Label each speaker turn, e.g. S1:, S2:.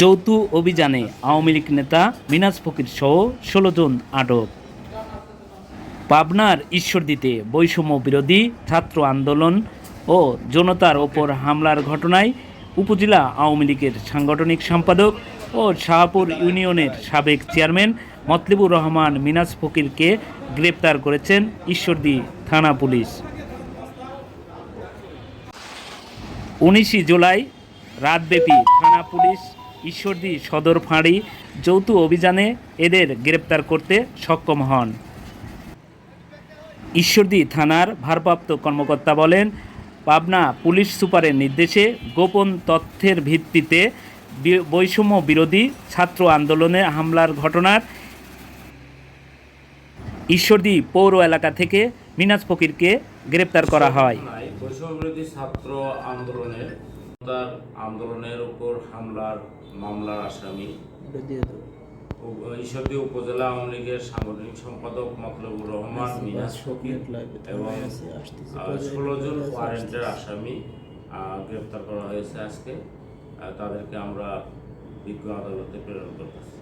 S1: যৌথ অভিযানে আওয়ামী লীগ নেতা মিনাজ ফকির সহ ষোলো জন আটক। পাবনার ঈশ্বরদীতে বৈষম্য বিরোধী ছাত্র আন্দোলন ও জনতার ওপর হামলার ঘটনায় উপজেলা আওয়ামী লীগের সাংগঠনিক সম্পাদক ও শাহপুর ইউনিয়নের সাবেক চেয়ারম্যান মতলিবুর রহমান মিনাজ ফকিরকে গ্রেপ্তার করেছেন ঈশ্বরদী থানা পুলিশ। উনিশে জুলাই রাতব্যাপী থানা পুলিশ ঈশ্বরদী সদর ফাঁড়ি যৌথ অভিযানে এদের গ্রেপ্তার করতে সক্ষম হন। ঈশ্বরদী থানার ভারপ্রাপ্ত কর্মকর্তা বলেন, পাবনা পুলিশ সুপারের নির্দেশে গোপন তথ্যের ভিত্তিতে বৈষম্য বিরোধী ছাত্র আন্দোলনে হামলার ঘটনার ঈশ্বরদী পৌর এলাকা থেকে মিনাজ ফকিরকে গ্রেপ্তার করা হয়।
S2: নাই বৈষম্যবিরোধী ছাত্র আন্দোলনের তার আন্দোলনের উপর হামলার মামলার আসামি। ঈশ্বরদী উপজেলা আওয়ামী লীগের সাংগঠনিক সম্পাদক মতলবুর রহমান মিনাজ ফকির এবং ষোলো জন ওয়ারেন্টের আসামি গ্রেপ্তার করা হয়েছে আজকে। তাদেরকে আমরা বিজ্ঞ আদালতে প্রেরণ করতেছি।